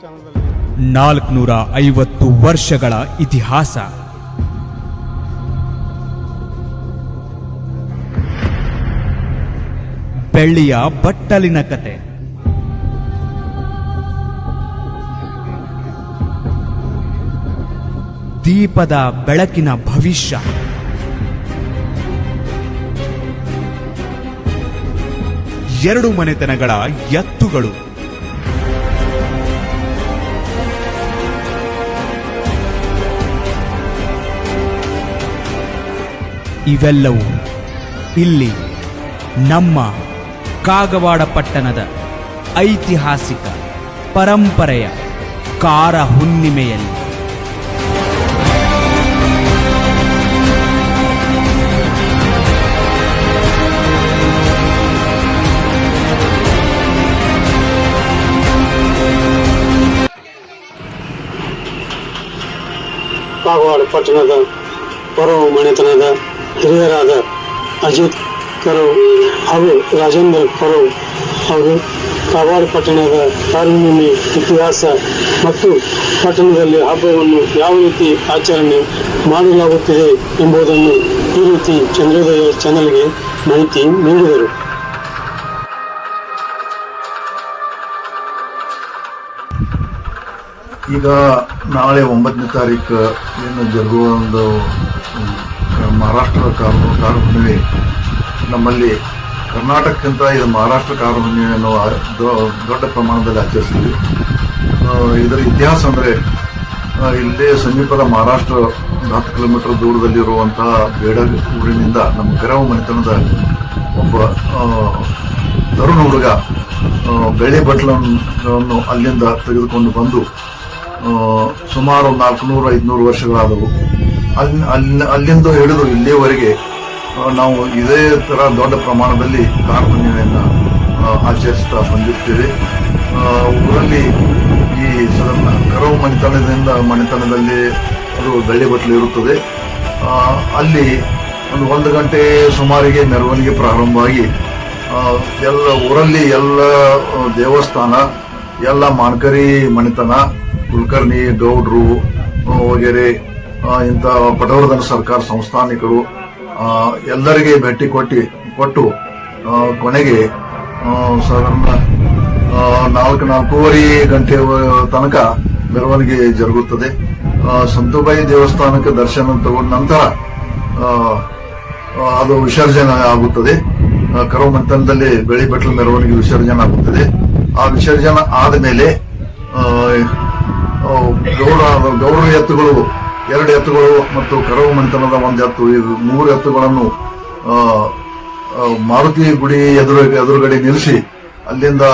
ಚಾನಲ್ನಲ್ಲಿ. ನಾಲ್ಕುನೂರ ಐವತ್ತು ವರ್ಷಗಳ ಇತಿಹಾಸ. ಬೆಳ್ಳಿಯ ಬಟ್ಟಲಿನ ಕತೆ. ದೀಪದ ಬೆಳಕಿನ ಭವಿಷ್ಯ. ಎರಡು ಮನೆತನಗಳ ಎತ್ತುಗಳು. ಇವೆಲ್ಲವೂ ಇಲ್ಲಿ ನಮ್ಮ ಕಾಗವಾಡ ಪಟ್ಟಣದ ಐತಿಹಾಸಿಕ ಪರಂಪರೆಯ ಕಾರ ಹುಣ್ಣಿಮೆಯಲ್ಲಿ ಕಾಗವಾಡ ಪಟ್ಟಣದ ಪರಮ ಮನೆತನದ ಹಿರಿಯರಾದ ಅಜಿತ್ ಕರವ್ ಹಾಗೂ ರಾಜೇಂದ್ರ ಕರವ್ ಹಾಗೂ ಕಾಗವಾಡ ಪಟ್ಟಣದ ಕಾರುಣ್ಣಿಮೆ ಇತಿಹಾಸ ಮತ್ತು ಪಟ್ಟಣದಲ್ಲಿ ಹಬ್ಬವನ್ನು ಯಾವ ರೀತಿ ಆಚರಣೆ ಮಾಡಲಾಗುತ್ತಿದೆ ಎಂಬುದನ್ನು ಈ ರೀತಿ ಚಂದ್ರೋದಯ ಚಾನಲ್ಗೆ ಮಾಹಿತಿ ನೀಡಿದರು. ಈಗ ನಾಳೆ ಒಂಬತ್ತನೇ ತಾರೀಕು ಏನು ಜರುಗುವ ಒಂದು ಮಹಾರಾಷ್ಟ್ರ ಹುಣ್ಣಿಮೆ ನಮ್ಮಲ್ಲಿ ಕರ್ನಾಟಕಕ್ಕಿಂತ ಇದು ಮಹಾರಾಷ್ಟ್ರ ಆ- ದೊ- ದೊಡ್ಡ ಪ್ರಮಾಣದಲ್ಲಿ ಆಚರಿಸಿದ್ವಿ. ಇದರ ಇತಿಹಾಸ ಅಂದರೆ ಇಲ್ಲೇ ಸಮೀಪದ ಮಹಾರಾಷ್ಟ್ರ ಹತ್ತು ಕಿಲೋಮೀಟರ್ ದೂರದಲ್ಲಿರುವಂತಹ ಬೇಡ ಊರಿನಿಂದ ನಮ್ಮ ಕೆರವು ಮನೆತನದ ಒಬ್ಬ ತರುಣ ಹುಡುಗ ಬೆಳೆ ಬಟ್ಲನ್ನು ಅಲ್ಲಿಂದ ತೆಗೆದುಕೊಂಡು ಬಂದು ಸುಮಾರು ನಾಲ್ಕುನೂರು ಐದುನೂರು ವರ್ಷಗಳಾದವು. ಅಲ್ಲಿ ಅಲ್ಲಿ ಅಲ್ಲಿಂದ ಹಿಡಿದು ಇಲ್ಲಿಯವರೆಗೆ ನಾವು ಇದೇ ತರ ದೊಡ್ಡ ಪ್ರಮಾಣದಲ್ಲಿ ಕಾರ್ಪುಣ್ಯವನ್ನು ಆಚರಿಸ್ತಾ ಬಂದಿರ್ತೀವಿ. ಊರಲ್ಲಿ ಈ ಸದನ ಕರವು ಮನೆತನದಿಂದ ಮನೆತನದಲ್ಲಿ ಅದು ಬೆಳ್ಳಿ ಬಟ್ಲು ಇರುತ್ತದೆ. ಅಲ್ಲಿ ಒಂದು ಒಂದು ಗಂಟೆ ಸುಮಾರಿಗೆ ಮೆರವಣಿಗೆ ಪ್ರಾರಂಭವಾಗಿ ಎಲ್ಲ ಊರಲ್ಲಿ ಎಲ್ಲ ದೇವಸ್ಥಾನ, ಎಲ್ಲ ಮಾನ್ಕರಿ ಮನೆತನ, ಕುಲಕರ್ಣಿ, ಗೌಡ್ರು ವಗೆರೆ ಇಂಥ ಪಟವರ್ಧನ ಸರ್ಕಾರ ಸಂಸ್ಥಾನಿಕರು ಎಲ್ಲರಿಗೆ ಭೇಟಿ ಕೊಟ್ಟು ಕೊಟ್ಟು ಕೊನೆಗೆ ಸಾಧಾರಣ ನಾಲ್ಕು, ನಾಲ್ಕೂವರೆ ಗಂಟೆ ತನಕ ಮೆರವಣಿಗೆ ಜರುಗುತ್ತದೆ. ಸಂತುಬಾಯಿ ದೇವಸ್ಥಾನಕ್ಕೆ ದರ್ಶನ ತಗೊಂಡ ನಂತರ ಅದು ವಿಸರ್ಜನೆ ಆಗುತ್ತದೆ. ಕರವು ಮಂಥನದಲ್ಲಿ ಬೆಳಿ ಬೆಟ್ಲ ಮೆರವಣಿಗೆ ವಿಸರ್ಜನೆ ಆಗುತ್ತದೆ. ಆ ವಿಸರ್ಜನೆ ಆದ ಮೇಲೆ ಗೌಡ ಗೌಡ ಎತ್ತುಗಳು ಎರಡು ಎತ್ತುಗಳು ಮತ್ತು ಕರವು ಮಂಥನದ ಒಂದು ಎತ್ತು. ಇದು ಮೂರು ಎತ್ತುಗಳನ್ನು ಮಾರುತಿ ಗುಡಿ ಎದುರು, ಎದುರುಗಡೆ ನಿಲ್ಲಿಸಿ ಅಲ್ಲಿಂದ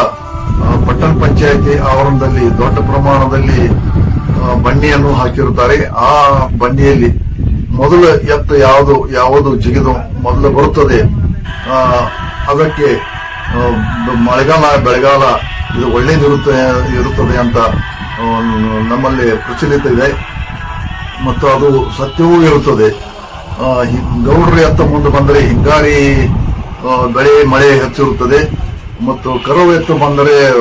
ಪಟ್ಟಣ ಪಂಚಾಯತಿ ಆವರಣದಲ್ಲಿ ದೊಡ್ಡ ಪ್ರಮಾಣದಲ್ಲಿ ಬನ್ನಿಯನ್ನು ಹಾಕಿರುತ್ತಾರೆ. ಆ ಬನ್ನಿಯಲ್ಲಿ ಮೊದಲ ಎತ್ತು ಯಾವುದು ಯಾವುದು ಜಿಗಿದು ಮೊದಲು ಬರುತ್ತದೆ. ಅದಕ್ಕೆ ಮಳೆಗಾಲ, ಬೆಳೆಗಾಲ ಇದು ಒಳ್ಳೆಯದಿರುತ್ತೆ ಇರುತ್ತದೆ ಅಂತ ನಮ್ಮಲ್ಲಿ ಪ್ರಚಲಿತ ಇದೆ. ಮತ್ತು ಅದು ಸತ್ಯವೂ ಇರುತ್ತದೆ. ಗೌಡ್ರಿ ಎತ್ತ ಮುಂದೆ ಬಂದರೆ ಹಿಂಗಾರಿ ಬೆಳೆ ಮಳೆ ಹೆಚ್ಚಿರುತ್ತದೆ. ಮತ್ತು ಕರು ಎತ್ತು ಬಂದರೆ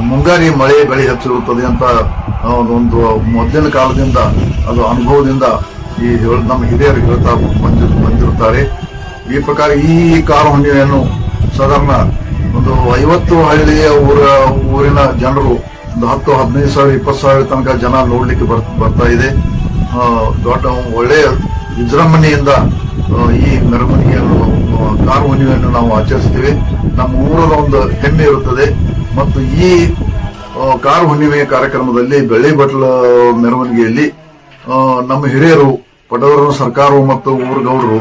ಮುಂಗಾರಿ ಮಳೆ ಬೆಳೆ ಹೆಚ್ಚಿರುತ್ತದೆ ಅಂತ ಒಂದು ಮೊದಲಿನ ಕಾಲದಿಂದ, ಅದು ಅನುಭವದಿಂದ ಈ ನಮ್ಮ ಹಿರಿಯರು ಹೇಳ್ತಾ ಬಂದಿ- ಬಂದಿರುತ್ತಾರೆ. ಈ ಪ್ರಕಾರ ಈ ಕಾರು ಹುಣ್ಣಿಮೆಯನ್ನು ಸಾಧಾರಣ ಒಂದು ಐವತ್ತು ಹಳ್ಳಿಯ ಊರ, ಊರಿನ ಜನರು ಒಂದು ಹತ್ತು, ಹದಿನೈದು ಸಾವಿರ, ಇಪ್ಪತ್ತು ಸಾವಿರ ತನಕ ಜನ ನೋಡ್ಲಿಕ್ಕೆ ಬರ್, ಬರ್ತಾ ಇದೆ. ದೊಡ್ಡ ಒಳ್ಳೆಯ ವಿಜೃಂಭಣೆಯಿಂದ ಈ ಮೆರವಣಿಗೆಯನ್ನು ಕಾರು ಹುಣ್ಣಿಮೆಯನ್ನು ನಾವು ಆಚರಿಸ್ತೀವಿ. ನಮ್ಮ ಊರದ ಒಂದು ಹೆಮ್ಮೆ ಇರುತ್ತದೆ. ಮತ್ತು ಈ ಕಾರ್ ಹುಣ್ಣಿಮೆ ಕಾರ್ಯಕ್ರಮದಲ್ಲಿ ಬೆಳ್ಳಿ ಬಟ್ಲ ಮೆರವಣಿಗೆಯಲ್ಲಿ ನಮ್ಮ ಹಿರಿಯರು ಪಟವರ ಸರ್ಕಾರವು ಮತ್ತು ಊರುಗೌಡರು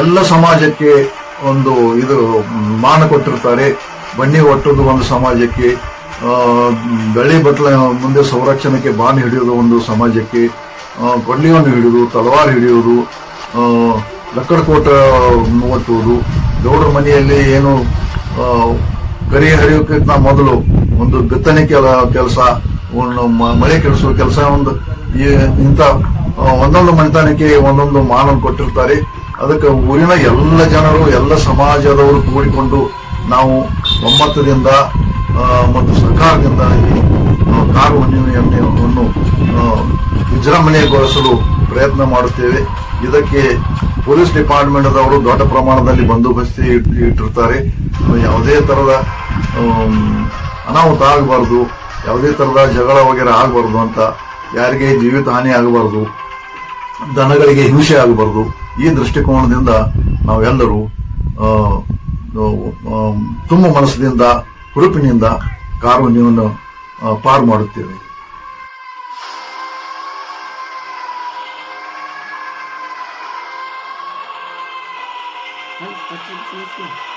ಎಲ್ಲ ಸಮಾಜಕ್ಕೆ ಒಂದು ಇದು, ಮಾನ ಕೊಟ್ಟಿರ್ತಾರೆ. ಬನ್ನಿ ಒಟ್ಟದ್ದು ಒಂದು ಸಮಾಜಕ್ಕೆ ಬೆಳ್ಳಿ ಬಟ್ಲ ಮುಂದೆ ಸಂರಕ್ಷಣೆಗೆ ಬಾನ್ ಹಿಡಿಯೋದು ಒಂದು ಸಮಾಜಕ್ಕೆ ಆ, ಕೊಡ್ಲಿಯನ್ನು ಹಿಡಿಯೋದು ತಲವಾರು ಹಿಡಿಯೋದು ಲಕ್ಕಡಕೋಟ ಒತ್ತುವುದು ಗೌಡರ ಮನೆಯಲ್ಲಿ ಏನು ಗರಿ ಹರಿಯೋಕ್ಕಿಂತ ಮೊದಲು ಒಂದು ಬಿತ್ತನೆ ಕೆಲ ಕೆಲಸ ಮಳೆ ಕೆಡಿಸುವ ಕೆಲಸ ಒಂದು ಇಂಥ ಒಂದೊಂದು ಮನೆತನಕ್ಕೆ ಒಂದೊಂದು ಮಾನ ಕೊಟ್ಟಿರ್ತಾರೆ. ಅದಕ್ಕೆ ಊರಿನ ಎಲ್ಲ ಜನರು ಎಲ್ಲ ಸಮಾಜದವರು ಕೂಡಿಕೊಂಡು ನಾವು ಒಮ್ಮತದಿಂದ ಮತ್ತು ಸರ್ಕಾರದಿಂದ ಕಾರು ಹುಣ್ಣಿಮೆಯನ್ನು ವಿಜೃಂಭಣೆಗೊಳಿಸಲು ಪ್ರಯತ್ನ ಮಾಡುತ್ತೇವೆ. ಇದಕ್ಕೆ ಪೊಲೀಸ್ ಡಿಪಾರ್ಟ್ಮೆಂಟ್ದವರು ದೊಡ್ಡ ಪ್ರಮಾಣದಲ್ಲಿ ಬಂದೋಬಸ್ತಿ ಇಟ್- ಇಟ್ಟಿರ್ತಾರೆ. ಯಾವುದೇ ಆಮ್, ಅನಾಹುತ ಆಗಬಾರ್ದು ಯಾವುದೇ ತರದ ಜಗಳ ವಗೇರೆ ಆಗಬಾರ್ದು ಅಂತ ಯಾರಿಗೆ ಜೀವಿತ ಹಾನಿ ಆಗಬಾರ್ದು ದನಗಳಿಗೆ ಹಿಂಸೆ ಆಗಬಾರ್ದು ಈ ದೃಷ್ಟಿಕೋನದಿಂದ ನಾವೆಲ್ಲರೂ ತುಂಬ ಮನಸ್ಸಿನಿಂದ ಹುರುಪಿನಿಂದ ಕಾರು ಆ, ಪಾರು ಮಾಡುತ್ತೇವೆ Thank sige.